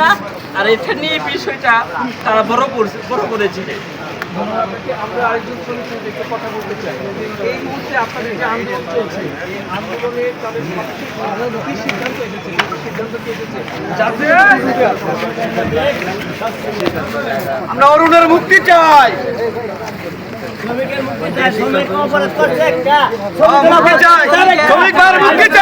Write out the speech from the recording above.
না আর এটা নিয়ে বিষয়টা তারা বড় করছে বড় করেছে। আমরা আরেকজন শ্রমিক কথা বলতে চাই। এই মুহূর্তে আপনাদের যে আন্দোলন চলছে আন্দোলনে তাদের কি সিদ্ধান্ত এসেছে সিদ্ধান্ত কি এসেছে যাতে আমরা অরুণের মুক্তি চাই। মুক্তি চাই। শ্রমিকের মুক্তি চাই।